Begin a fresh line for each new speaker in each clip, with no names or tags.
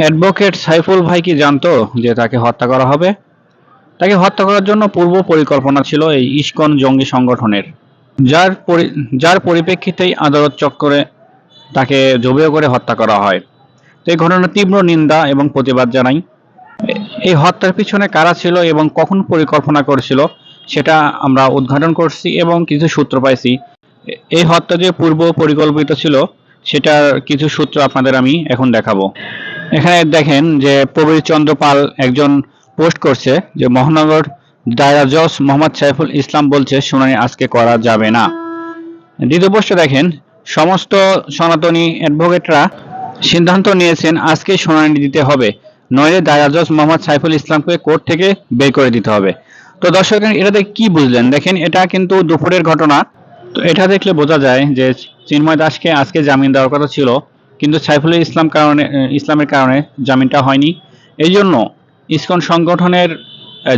Advocate Saiful ভাই কি জানতো যে তাকে হত্যা করা হবে? তাকে হত্যা করার জন্য পূর্ব পরিকল্পনা ছিল এই ইস্কন জঙ্গি সংগঠনের। যার যার পরিপ্রেক্ষিতেই আদালত চক্করে তাকে জবিও করে হত্যা করা হয়। তো এই ঘটনার তীব্র নিন্দা এবং প্রতিবাদ জানাই। এই হত্যার পিছনে কারা ছিল এবং কখন পরিকল্পনা করেছিল, সেটা আমরা উদ্ঘাটন করছি এবং কিছু সূত্র পাইছি। এই হত্যা যে পূর্ব পরিকল্পিত ছিল, সেটার কিছু সূত্র আপনাদের আমি এখন দেখাবো। এখানে দেখেন যে প্রবীর চন্দ্র পাল একজন পোস্ট করছে যে মহানগর দায়রা জজ মোহাম্মদ সাইফুল ইসলাম বলছে, শুনানি আজকে করা যাবে না। দ্বিতীয় পোস্টে দেখেন, সমস্ত সনাতনী অ্যাডভোকেটরা সিদ্ধান্ত নিয়েছেন আজকে শুনানি দিতে হবে, নইলে দায়রা জজ মোহাম্মদ সাইফুল ইসলামকে কোর্ট থেকে বের করে দিতে হবে। তো দর্শক, এটাতে কি বুঝলেন? দেখেন, এটা কিন্তু দুপুরের ঘটনা। তো এটা দেখলে বোঝা যায় যে চিন্ময় দাসকে আজকে জামিন দেওয়ার কথা ছিল। কিন্তু সাইফুল ইসলাম কারণে ইসলামের কারণে জামিনটা হয়নি। এই জন্য ইসকন সংগঠনের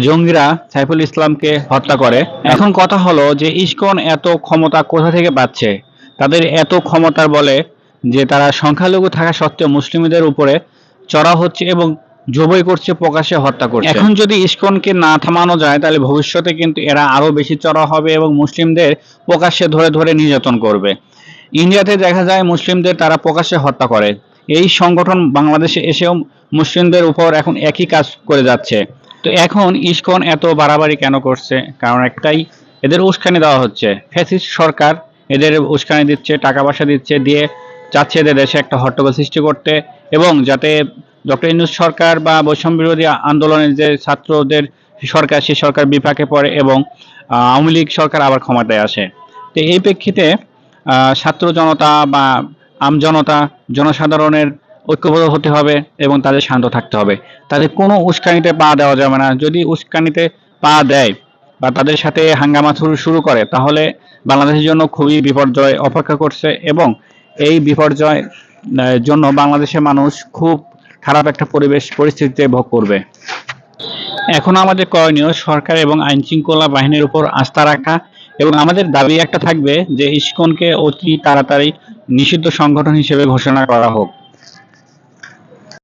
জঙ্গিরা সাইফুল ইসলামকে হত্যা করে। এখন কথা হলো যে ইসকন এত ক্ষমতা কোথা থেকে পাচ্ছে? তাদের এত ক্ষমতার বলে যে তারা সংখ্যালঘু থাকা সত্ত্বেও মুসলিমদের উপরে চড়া হচ্ছে এবং জবই করছে, প্রকাশ্যে হত্যা করছে। এখন যদি ইসকনকে না থামানো যায়, তাহলে ভবিষ্যতে কিন্তু এরা আরও বেশি চড়া হবে এবং মুসলিমদের প্রকাশ্যে ধরে ধরে নির্যাতন করবে। ইন্ডিয়াতে দেখা যায় মুসলিমদের তারা প্রকাশ্যে হত্যা করে। এই সংগঠন বাংলাদেশে এসেও মুসলিমদের উপর এখন একই কাজ করে যাচ্ছে। তো এখন ইস্কন এত বাড়াবাড়ি কেন করছে? কারণ একটাই, এদের উস্কানি দেওয়া হচ্ছে। ফ্যাসিস্ট সরকার এদের উস্কানি দিচ্ছে, টাকা পয়সা দিচ্ছে, দিয়ে চাচ্ছে এদের দেশে একটা হট্টগোল সৃষ্টি করতে। এবং যাতে ডক্টর ইনুস সরকার বা বৈষম্য বিরোধী আন্দোলনের যে ছাত্রদের সরকার, সেই সরকার বিপাকে পড়ে এবং আওয়ামী লীগ সরকার আবার ক্ষমতায় আসে। তো এই প্রেক্ষিতে ছাত্র জনতা বা আম জনতা, জনসাধারণের ঐক্যবদ্ধ হতে হবে এবং তাদের শান্ত থাকতে হবে। তাদের কোনো উস্কানিতে পা দেওয়া যাবে না। যদি উস্কানিতে পা দেয় বা তাদের সাথে হাঙ্গামা শুরু করে, তাহলে বাংলাদেশের জন্য খুবই বিপর্যয় অপেক্ষা করছে এবং এই বিপর্যয় জন্য বাংলাদেশের মানুষ খুব খারাপ একটা পরিবেশ, পরিস্থিতিতে ভোগ করবে। এখন আমাদের করণীয় সরকার এবং আইন শৃঙ্খলা বাহিনীর উপর আস্থা রাখা এবং আমাদের দাবি একটা থাকবে যে ইস্কনকে অতি তাড়াতাড়ি নিষিদ্ধ সংগঠন হিসেবে ঘোষণা করা হোক।